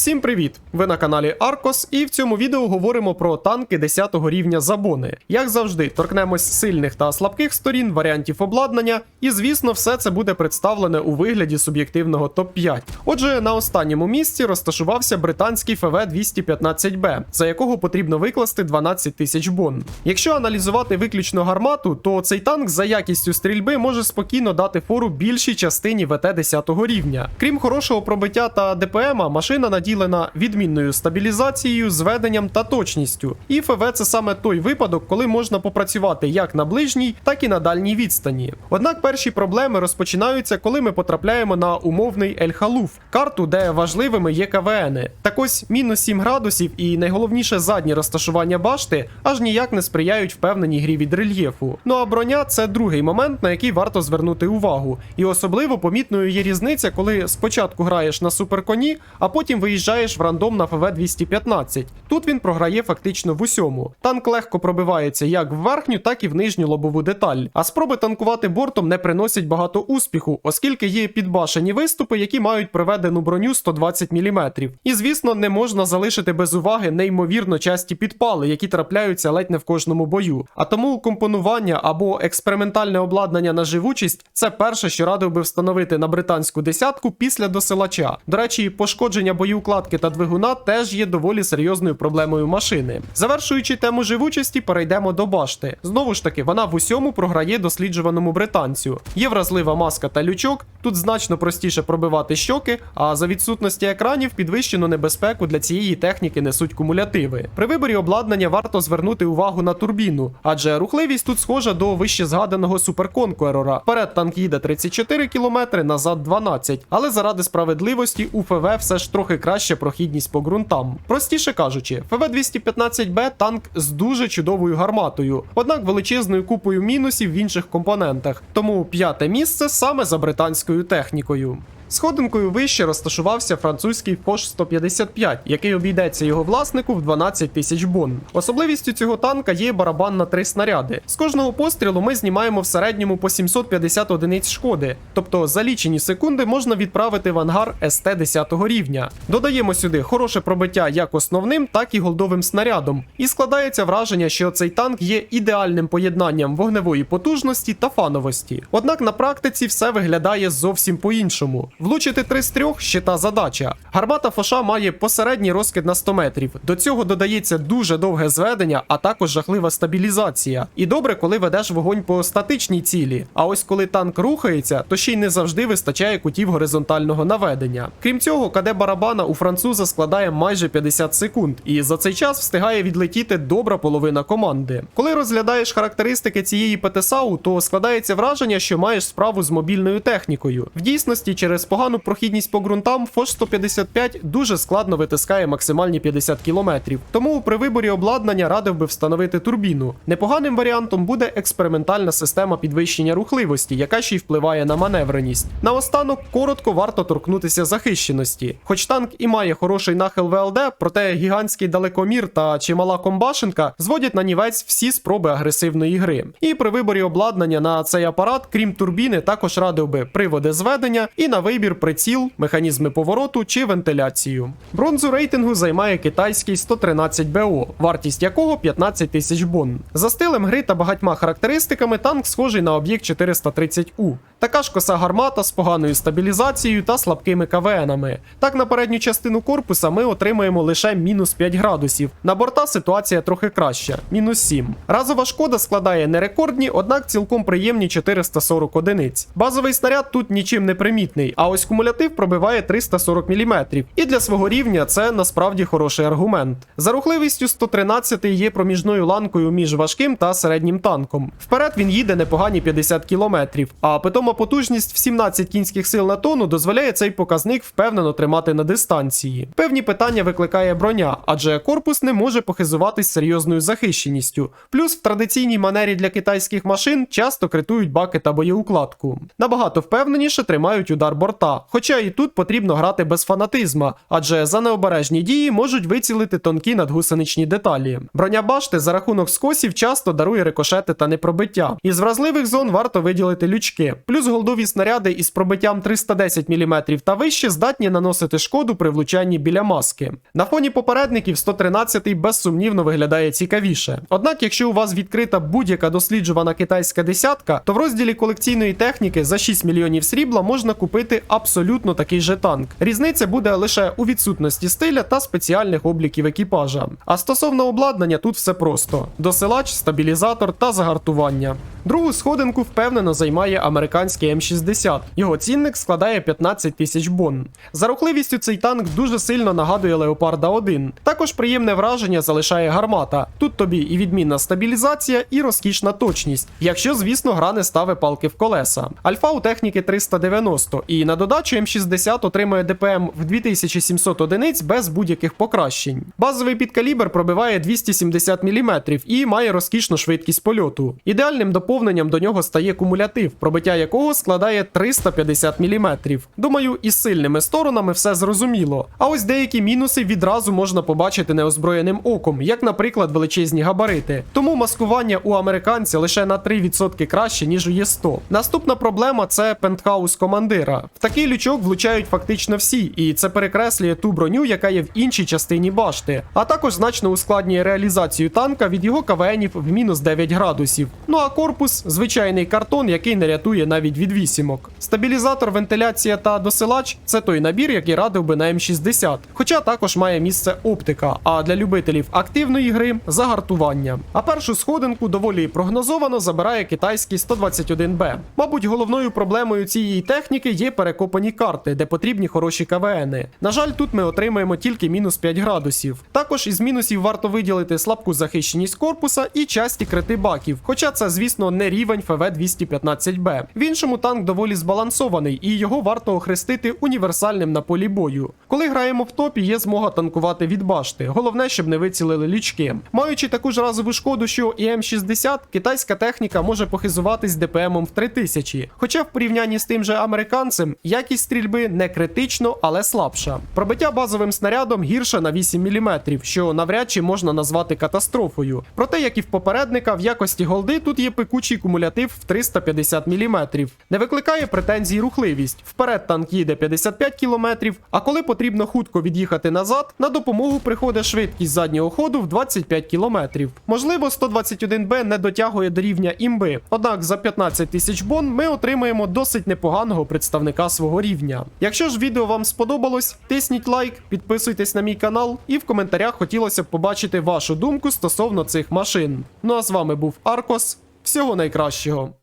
Всім привіт! Ви на каналі Аркос, і в цьому відео говоримо про танки 10 рівня Забони. Як завжди, торкнемось сильних та слабких сторін, варіантів обладнання, і звісно, все це буде представлене у вигляді суб'єктивного топ-5. Отже, на останньому місці розташувався британський ФВ 215 б за якого потрібно викласти 12 тисяч бон. Якщо аналізувати виключно гармату, то цей танк за якістю стрільби може спокійно дати фору більшій частині ВТ 10 рівня. Крім хорошого пробиття та ДПМа, машина наділена відмінною стабілізацією, зведенням та точністю. І ФВ це саме той випадок, коли можна попрацювати як на ближній, так і на дальній відстані. Однак перші проблеми розпочинаються, коли ми потрапляємо на умовний Ель-Халуф, карту, де важливими є КВНи. Так ось мінус 7 градусів і найголовніше заднє розташування башти аж ніяк не сприяють впевненій грі від рельєфу. Ну а броня це другий момент, на який варто звернути увагу. І особливо помітною є різниця, коли спочатку граєш на суперконі, а потім виїжджаєш в рандом на ФВ 215. Тут він програє фактично в усьому. Танк легко пробивається як в верхню, так і в нижню лобову деталь. А спроби танкувати бортом не приносять багато успіху, оскільки є підбашені виступи, які мають приведену броню 120 мм. І звісно, не можна залишити без уваги неймовірно часті підпали, які трапляються ледь не в кожному бою. А тому компонування або експериментальне обладнання на живучість це перше, що радив би встановити на британську десятку після досилача. До речі, пошкодження боєукладки та двигуна теж є доволі серйозною проблемою машини. Завершуючи тему живучості, перейдемо до башти. Знову ж таки, вона в усьому програє досліджуваному британцю. Є вразлива маска та лючок, тут значно простіше пробивати щоки, а за відсутності екранів підвищену небезпеку для цієї техніки несуть кумулятиви. При виборі обладнання варто звернути увагу на турбіну, адже рухливість тут схожа до вище згаданого суперконкурера. Вперед танк їде 34 км, назад 12, але заради справедливості у ФВ все ж трохи краще прохідність по ґрунтам. Простіше кажучи, ФВ 215Б танк з дуже чудовою гарматою, однак величезною купою мінусів в інших компонентах. Тому п'яте місце саме за британською технікою. Сходинкою вище розташувався французький Foch 155, який обійдеться його власнику в 12 тисяч бон. Особливістю цього танка є барабан на три снаряди. З кожного пострілу ми знімаємо в середньому по 750 одиниць шкоди, тобто за лічені секунди можна відправити в ангар СТ 10 рівня. Додаємо сюди хороше пробиття як основним, так і голдовим снарядом. І складається враження, що цей танк є ідеальним поєднанням вогневої потужності та фановості. Однак на практиці все виглядає зовсім по-іншому. Влучити 3 з 3 – ще та задача. Гармата Фоша має посередній розкид на 100 метрів. До цього додається дуже довге зведення, а також жахлива стабілізація. І добре, коли ведеш вогонь по статичній цілі. А ось коли танк рухається, то ще й не завжди вистачає кутів горизонтального наведення. Крім цього, КД барабана у француза складає майже 50 секунд, і за цей час встигає відлетіти добра половина команди. Коли розглядаєш характеристики цієї ПТСАУ, то складається враження, що маєш справу з мобільною технікою. В дійсності, через погану прохідність по ґрунтам, Foch 155 дуже складно витискає максимальні 50 км. Тому при виборі обладнання радив би встановити турбіну. Непоганим варіантом буде експериментальна система підвищення рухливості, яка ще й впливає на маневреність. Наостанок коротко варто торкнутися захищеності. Хоч танк і має хороший нахил ВЛД, проте гігантський далекомір та чимала комбашенка зводять на нівець всі спроби агресивної гри. І при виборі обладнання на цей апарат, крім турбіни, також радив би приводи зведення і на вибір приціл, механізми повороту чи вентиляцію. Бронзу рейтингу займає китайський 113 БО, вартість якого 15 тисяч бон. За стилем гри та багатьма характеристиками танк схожий на об'єкт 430У. Така ж коса гармата з поганою стабілізацією та слабкими КВНами. Так на передню частину корпуса ми отримаємо лише мінус 5 градусів. На борта ситуація трохи краща мінус 7. Разова шкода складає не рекордні, однак цілком приємні 440 одиниць. Базовий снаряд тут нічим не примітний, а ось кумулятив пробиває 340 мм. І для свого рівня це насправді хороший аргумент. За рухливістю 113 є проміжною ланкою між важким та середнім танком. Вперед він їде непогані 50 км, а питома потужність в 17 кінських сил на тонну дозволяє цей показник впевнено тримати на дистанції. Певні питання викликає броня, адже корпус не може похизуватись серйозною захищеністю. Плюс в традиційній манері для китайських машин часто критують баки та боєукладку. Набагато впевненіше тримають удар борта. Чорта. Хоча і тут потрібно грати без фанатизма, адже за необережні дії можуть вицілити тонкі надгусеничні деталі. Броня башти за рахунок скосів часто дарує рикошети та непробиття. Із вразливих зон варто виділити лючки. Плюс голдові снаряди із пробиттям 310 мм та вище здатні наносити шкоду при влучанні біля маски. На фоні попередників 113-й безсумнівно виглядає цікавіше. Однак, якщо у вас відкрита будь-яка досліджувана китайська десятка, то в розділі колекційної техніки за 6 мільйонів срібла можна купити абсолютно такий же танк. Різниця буде лише у відсутності стиля та спеціальних обліків екіпажа. А стосовно обладнання, тут все просто: досилач, стабілізатор та загартування. Другу сходинку впевнено займає американський М60. Його цінник складає 15 тисяч бон. За рухливістю цей танк дуже сильно нагадує Леопарда 1. Також приємне враження залишає гармата. Тут тобі і відмінна стабілізація, і розкішна точність, якщо, звісно, гра не ставить палки в колеса. Альфа у техніки 390, і на додачу М60 отримує ДПМ в 2700 одиниць без будь-яких покращень. Базовий підкалібр пробиває 270 мм і має розкішну швидкість польоту. Ідеальним доповненням до нього стає кумулятив, пробиття якого складає 350 мм. Думаю, із сильними сторонами все зрозуміло. А ось деякі мінуси відразу можна побачити неозброєним оком, як, наприклад, величезні габарити. Тому маскування у американця лише на 3% краще, ніж у Є100. Наступна проблема це пентхаус командира. Такий лючок влучають фактично всі, і це перекреслює ту броню, яка є в іншій частині башти, а також значно ускладнює реалізацію танка від його КВНів в мінус 9 градусів. Ну а корпус звичайний картон, який не рятує навіть від вісімок. Стабілізатор, вентиляція та досилач це той набір, який радив би на М60, хоча також має місце оптика. А для любителів активної гри загартування. А першу сходинку доволі прогнозовано забирає китайський 121Б. Мабуть, головною проблемою цієї техніки є перекопані карти, де потрібні хороші КВНи. На жаль, тут ми отримаємо тільки мінус 5 градусів. Також із мінусів варто виділити слабку захищеність корпуса і часті крити баків. Хоча це, звісно, не рівень ФВ 215Б. В іншому танк доволі збалансований, і його варто охрестити універсальним на полі бою. Коли граємо в топі, є змога танкувати від башти. Головне, щоб не вицілили лічки. Маючи таку ж разову шкоду, що і М60, китайська техніка може похизуватись ДПМом в 3000. Хоча в порівнянні з тим же американцем якість стрільби не критично, але слабша. Пробиття базовим снарядом гірше на 8 мм, що навряд чи можна назвати катастрофою. Проте, як і в попередника, в якості голди тут є пекучий кумулятив в 350 мм. Не викликає претензій рухливість. Вперед танк їде 55 км, а коли потрібно хутко від'їхати назад, на допомогу приходить швидкість заднього ходу в 25 км. Можливо, 121Б не дотягує до рівня імби, однак за 15 тисяч бон ми отримаємо досить непоганого представника свого рівня. Якщо ж відео вам сподобалось, тисніть лайк, підписуйтесь на мій канал, і в коментарях хотілося б побачити вашу думку стосовно цих машин. Ну а з вами був Аркос. Всього найкращого.